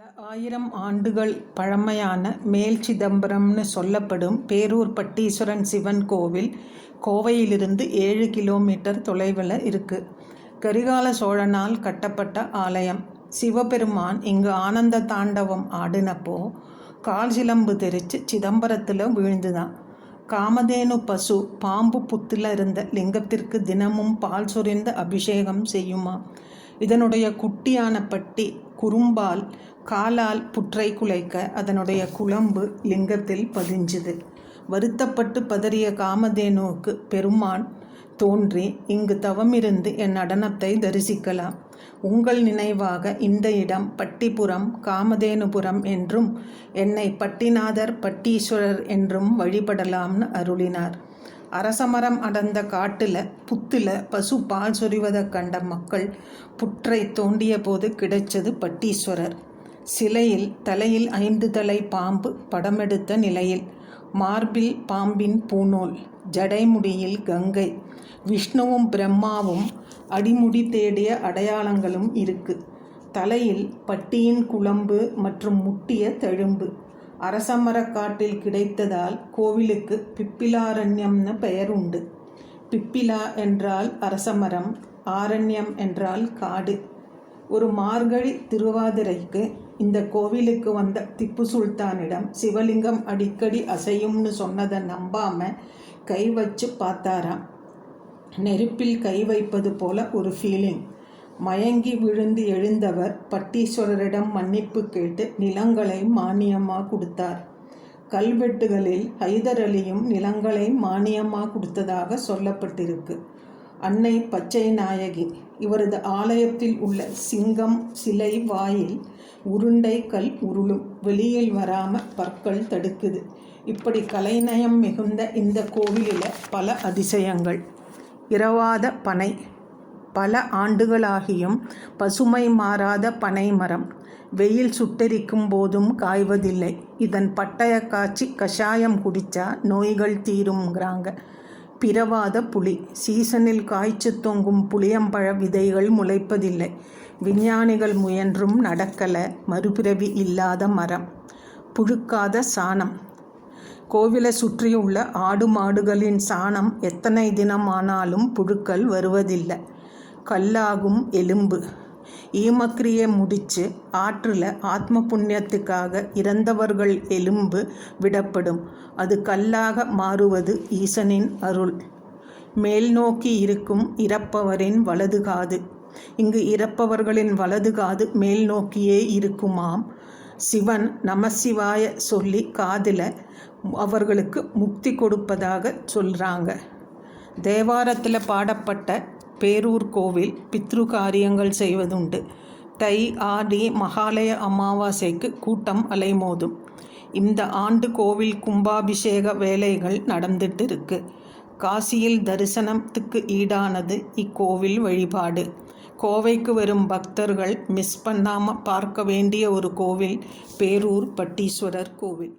ஆயிரம் ஆண்டுகள் பழமையான மேல் சிதம்பரம்னு சொல்லப்படும் பேரூர் பட்டீஸ்வரன் சிவன் கோவில் கோவையிலிருந்து ஏழு கிலோமீட்டர் தொலைவில் இருக்குது கரிகால சோழனால் கட்டப்பட்ட ஆலயம். சிவபெருமான் இங்கு ஆனந்த தாண்டவம் ஆடினப்போ கால் சிலம்பு தெரிச்சு சிதம்பரத்தில் விழுந்துதான். காமதேனு பசு பாம்பு புத்தில் இருந்த லிங்கத்திற்கு தினமும் பால் சொரிந்த அபிஷேகம் செய்யுமா? இதனுடைய குட்டியான பட்டி குறும்பால் காலால் புற்றை குலைக்க அதனுடைய குழம்பு லிங்கத்தில் பதிஞ்சுது. வருத்தப்பட்டு பதறிய காமதேனுவுக்கு பெருமான் தோன்றி இங்கு தவமிருந்து என் நடனத்தை தரிசிக்கலாம். உங்கள் நினைவாக இந்த இடம் பட்டிபுரம் காமதேனுபுரம் என்றும் என்னை பட்டிநாதர் பட்டீஸ்வரர் என்றும் வழிபடலாம்னு அருளினார். அரசமரம் அடர்ந்த காட்டில் புத்தில் பசு பால் சொரிவதை கண்ட மக்கள் புற்றை தோண்டிய போது கிடைச்சது பட்டீஸ்வரர். சிலையில் தலையில் ஐந்து தலை பாம்பு படமெடுத்த நிலையில் மார்பில் பாம்பின் பூநூல் ஜடைமுடியில் கங்கை விஷ்ணுவும் பிரம்மாவும் அடிமுடி தேடிய அடையாளங்களும் இருக்கு. தலையில் பட்டியின் குழம்பு மற்றும் முட்டிய தழும்பு. அரசமரக்காட்டில் கிடைத்ததால் கோவிலுக்கு பிப்பிலாரண்யம்னு பெயர் உண்டு. பிப்பிலா என்றால் அரசமரம் ஆரண்யம் என்றால் காடு. ஒரு மார்கழி திருவாதிரைக்கு இந்த கோவிலுக்கு வந்த திப்பு சுல்தானிடம் சிவலிங்கம் அடிக்கடி அசையும்னு சொன்னதை நம்பாம கை வச்சு பார்த்தாராம். நெருப்பில் கை வைப்பது போல ஒரு ஃபீலிங் மயங்கி விழுந்து எழுந்தவர் பட்டீஸ்வரரிடம் மன்னிப்பு கேட்டு நிலங்களை மானியமாக கொடுத்தார். கல்வெட்டுகளில் ஹைதர் அலியும் நிலங்களை மானியமாக கொடுத்ததாக சொல்லப்பட்டிருக்கு. அன்னை பச்சை நாயகி இவரது ஆலயத்தில் உள்ள சிங்கம் சிலை வாயில் உருண்டை கல் உருளும். வெளியில் வராம பற்கள் தடுக்குது. இப்படி கலைநயம் மிகுந்த இந்த கோவிலில் பல அதிசயங்கள். இரவாத பனை பல ஆண்டுகளாகியும் பசுமை மாறாத பனை மரம். வெயில் சுட்டெரிக்கும் போதும் காய்வதில்லை. இதன் பட்டய காய்ச்சி கஷாயம் குடித்தா நோய்கள் தீருங்கிறாங்க பிறவாத புளி சீசனில் காய்ச்சி தொங்கும் புளியம்பழ விதைகள் முளைப்பதில்லை. விஞ்ஞானிகள் முயன்றும் நடக்கலை. மறுபிறவி இல்லாத மரம். புழுக்காத சாணம். கோவிலை சுற்றியுள்ள ஆடு மாடுகளின் சாணம் எத்தனை தினம் ஆனாலும் புழுக்கள் வருவதில்லை. கல்லாகும் எலும்பு. ஈமக்கிரியை முடித்து ஆற்றில் ஆத்ம புண்ணியத்துக்காக இறந்தவர்கள் எலும்பு விடப்படும். அது கல்லாக மாறுவது ஈசனின் அருள். மேல் நோக்கி இருக்கும் இறப்பவரின் வலது காது. இங்கு இறப்பவர்களின் வலது காது மேல் நோக்கியே இருக்குமாம். சிவன் நமசிவாய சொல்லி காதில் அவர்களுக்கு முக்தி கொடுப்பதாக சொல்கிறாங்க தேவாரத்தில் பாடப்பட்ட பேரூர் கோவில் பித்ரு காரியங்கள் செய்வதுண்டு. தை ஆடி மகாலய அமாவாசைக்கு கூட்டம் அலைமோதும். இந்த ஆண்டு கோவில் கும்பாபிஷேக வேலைகள் நடந்துட்டு இருக்கு காசியில் தரிசனத்துக்கு ஈடானது இக்கோவில் வழிபாடு. கோவைக்கு வரும் பக்தர்கள் மிஸ் பண்ணாமல் பார்க்க வேண்டிய ஒரு கோவில் பேரூர் பட்டீஸ்வரர் கோவில்.